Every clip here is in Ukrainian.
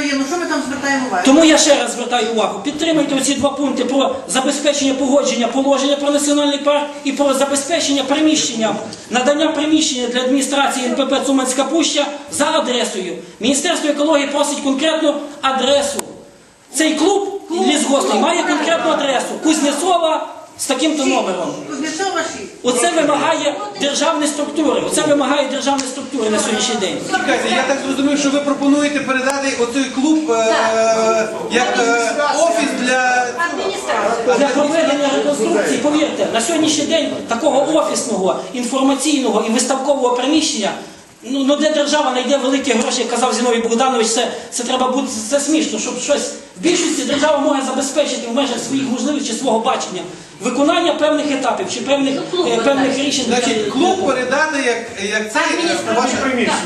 своє, ну що ми там звертаємо увагу? Тому я ще раз звертаю увагу. Підтримайте оці два пункти про забезпечення погодження положення про національний парк і про забезпечення приміщення, надання приміщення для адміністрації НПП Цуманська Пуща за адресою. Міністерство екології просить конкретну адресу. Цей клуб лісгоспний має конкретну адресу. Кузнєцова з таким-то номером. Кузнєцова 6. Оце вимагає державні структури. Оце вимагає державні структури на сьогоднішній день. Чекайте, я так зрозумів, що ви пропонуєте передати оцей клуб е, як е, офіс для Адміністрація. Для проведення реконструкції, повірте, на сьогоднішній день такого офісного, інформаційного і виставкового приміщення, ну, ну де держава знайде великі гроші, як казав Зіновій Богданович, це, це треба бути це смішно, щоб щось в більшості держава може забезпечити в межах своїх можливостей чи свого бачення виконання певних етапів чи певних, клуб е, певних рішень. значить клуб передати як, як цей е, ваше приміщення.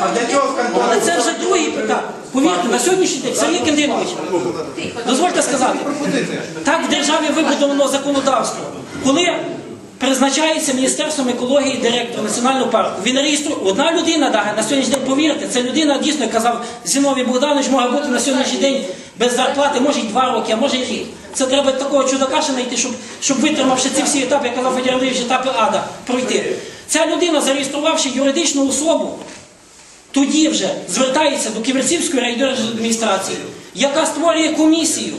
А для чого Але це вже друге питання. Повірте, на сьогоднішній день, Сергій Кендинович, дозвольте сказати. Так в державі вибудовано законодавство. Коли призначається Міністерством екології директор національного парку, він реєструє одна людина, да, на сьогоднішній день повірте, це людина дійсно, казав Зіновій Богданович, може бути на сьогоднішній день без зарплати, може й два роки, а може й рік. Це треба такого чудака ще знайти, щоб, щоб витримавши ці всі етапи, як казав Федір Андрійович, етапи ада пройти. Ця людина, зареєструвавши юридичну особу, тоді вже звертається до Ківерцівської райдержадміністрації, яка створює комісію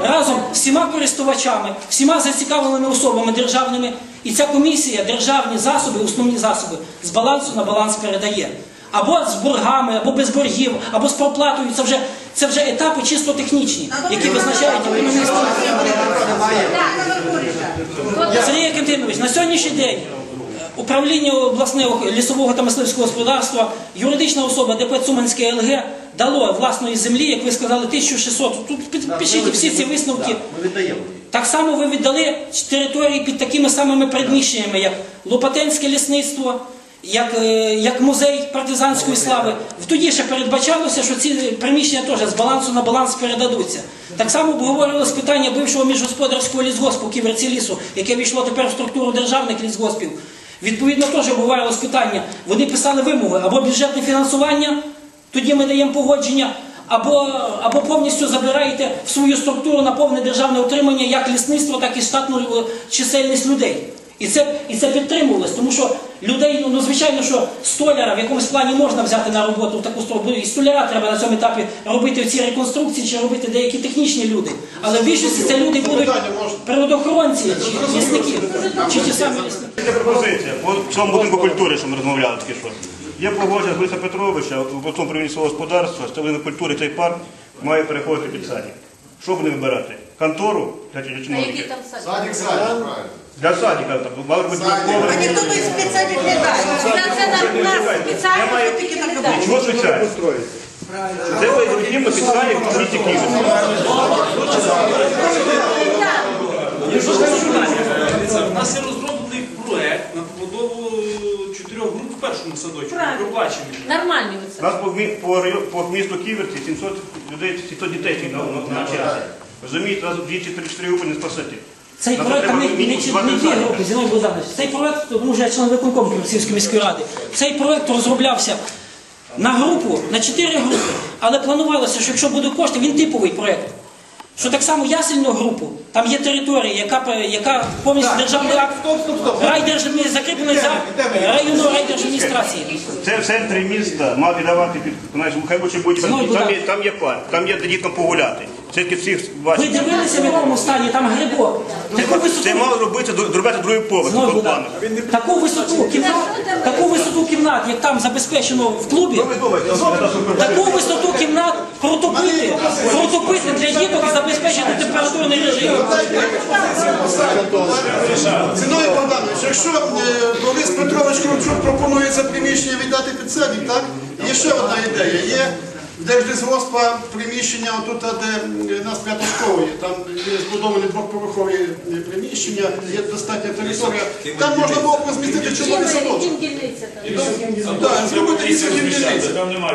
разом з всіма користувачами, всіма зацікавленими особами державними, і ця комісія державні засоби, основні засоби з балансу на баланс передає. Або з боргами, або без боргів, або з проплатою. Це вже, це вже етапи чисто технічні, які визначають економічні. Сергій Кентинович, на сьогоднішній день управління обласного лісового та мисливського господарства, юридична особа ДП Цуманське ЛГ дало власної землі, як ви сказали, 1600. Тут під- пишіть всі ці висновки. Так само ви віддали території під такими самими приміщеннями, як Лопатенське лісництво, як, е, як музей партизанської слави. Тоді ще передбачалося, що ці приміщення теж з балансу на баланс передадуться. Так само обговорювалось питання бившого міжгосподарського лісгоспу Ківерці лісу, яке війшло тепер в структуру державних лісгоспів. Відповідно, теж обговорювалось питання. Вони писали вимоги або бюджетне фінансування, тоді ми даємо погодження, або, або повністю забираєте в свою структуру на повне державне утримання як лісництво, так і штатну е, чисельність людей. І це, і це підтримувалось, тому що людей, ну, ну звичайно, що столяра в якомусь плані можна взяти на роботу в таку сторону. І столяра треба на цьому етапі робити ці реконструкції чи робити деякі технічні люди. Але в більшості це люди будуть природоохоронці чи лісники, чи ті самі лісники. Пропозиція по цьому будинку культури, що ми розмовляли тільки що. Є погодження з Бориса Петровича в обласному приміщенні свого господарства, що будинок культури цей парк має переходити під садик. Що буде вибирати? Контору для А який чиновників? там садик? Садик, правильно. Для садика там мали бути. А ніхто той спеціаліст не дасть. Це на нас спеціально. Чого спеціально? Це потрібно під садик в місті Києві. У нас є розроблений проект на побудову чотирьох першому садочку. Правильно. Проплачені. Нормальний У оце. нас по, мі- по, райо- по місту Ківерці 700 людей, 700 дітей тільки на- на- навчається. Розумієте, нас 2-3-4 групи не спасати. Цей Нам проект там не, треба не, мінімум не, два не дві групи, Зіновій Богданович. Цей проект, тому що я член виконкому Ківерцівської міської ради. Цей проект розроблявся на групу, на чотири групи, але планувалося, що якщо буде кошти, він типовий проект. Що так само ясельну групу, там є територія, яка, пе- яка повністю державний акт Стоп, стоп, стоп. райдержадмі- закріплений за районною райдержадміністрації. Це в центрі міста мав віддавати під знаєш, хай лучше будь Знову там є, там є парк, там є де дітям погуляти. Це тільки всіх Ви дивилися, в якому стані там грибок. Таку висоту Це мало робити, зробити другий поверх Знову по буде. плану. Таку висоту кімнат, таку висоту кімнат, як там забезпечено в клубі, таку висоту кімнат протопити, протопити для діток і забезпечити температурний режим. Зіновій Богданович, якщо е, Борис Петрович Кравчук пропонує це приміщення віддати під садик, так? Є ще одна ідея. Є в Держлісгоспа приміщення, отут, де е, нас п'ятошкової, там є збудовані двоповерхові е, приміщення, є достатня територія. Там можна було б розмістити червоний садочок. Дім дільниця там. Так, зробити вісім дільниць.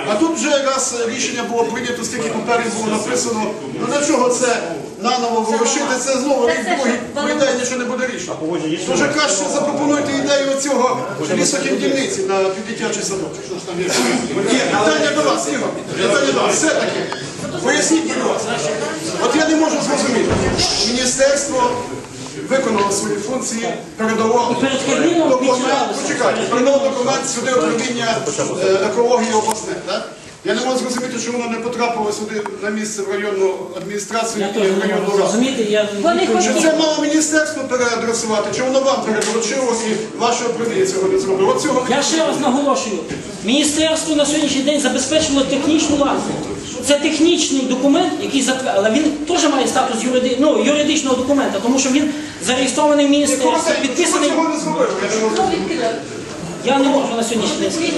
А тут вже раз рішення було прийнято, скільки паперів було написано. Ну для чого це наново ворушити, це знову рік другий, ідеї нічого не буде рішено. Дуже краще запропонуйте ідею цього лісокіндільниці на дитячий садок. Ні, питання до вас, Ігор, питання до вас, все-таки. Поясніть, будь ласка. От я не можу зрозуміти. Міністерство виконало свої функції, передало документ, почекайте, передало документ сюди управління е, екології обласне, так? Я не можу зрозуміти, чому воно не потрапило сюди на місце в районну адміністрацію Я і теж в не районну можу раду. зрозуміти, я Вони Чи це мало міністерство переадресувати, чи воно вам передоручило і ваше управління цього не зробило? От цього Я ще раз наголошую, міністерство на сьогоднішній день забезпечило технічну ланку. Це технічний документ, який затверджений, але він теж має статус юриди... ну, юридичного документа, тому що він зареєстрований в міністерстві, Коротенько, чому підписаний. цього не зробили? Я не можу. Я не можу на сьогоднішній день.